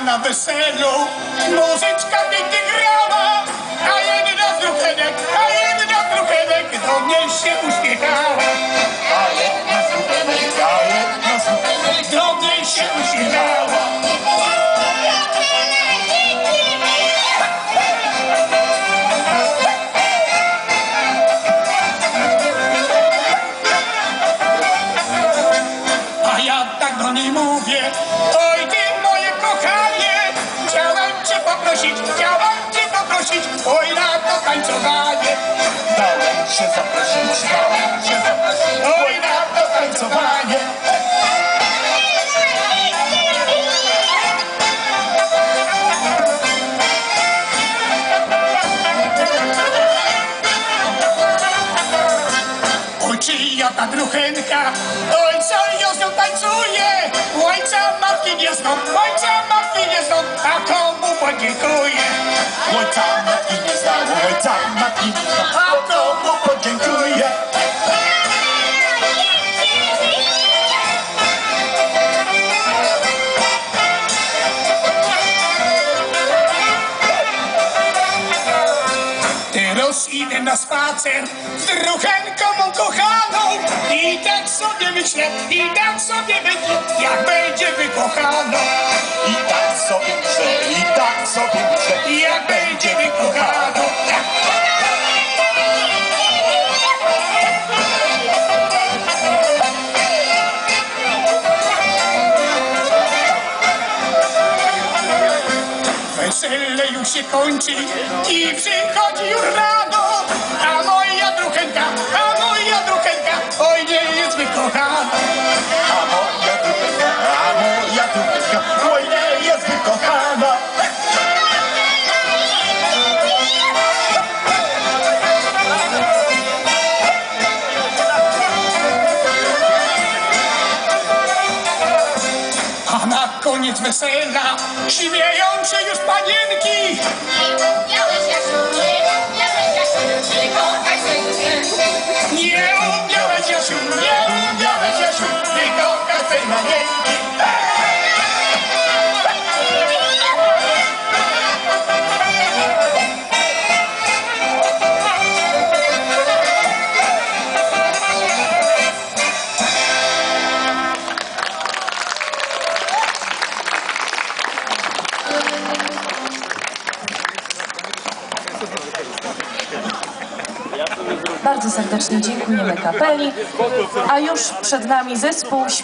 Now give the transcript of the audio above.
na weselu. Muzyczka pięknie grała A jedna z druchenek, a jedna z druchenek Do mnie się uśmiechała cię poprosić Oj na to tańcowanie. Dałem się zaprosić, dałem się zaprosić. Oj na to tańcowanie. Oj, czyja ta druchenka, oj, co ją tańcuje, ojca matki nie znam, ojca komu podziękuję. Ojca matki nie znam, ojca matki nie znam, a komu podziękuję. Teraz idę na spacer z druchenką mą kochaną I tak sobie myślę, i tak sobie myślę, jak będzie wykochana Wesele już się kończy i przychodzi już rano. A moja druchenka, a moja druchenka, oj nie jest wykochana. A moja druga, a moja druga Oj nie jest wykochana. A na koniec wesela śmieją się już panienki! Nie umiałeś Jasiu, nie umiałeś Jasiu Wykochać tej Bardzo serdecznie dziękujemy kapeli, a już przed nami zespół śpiew.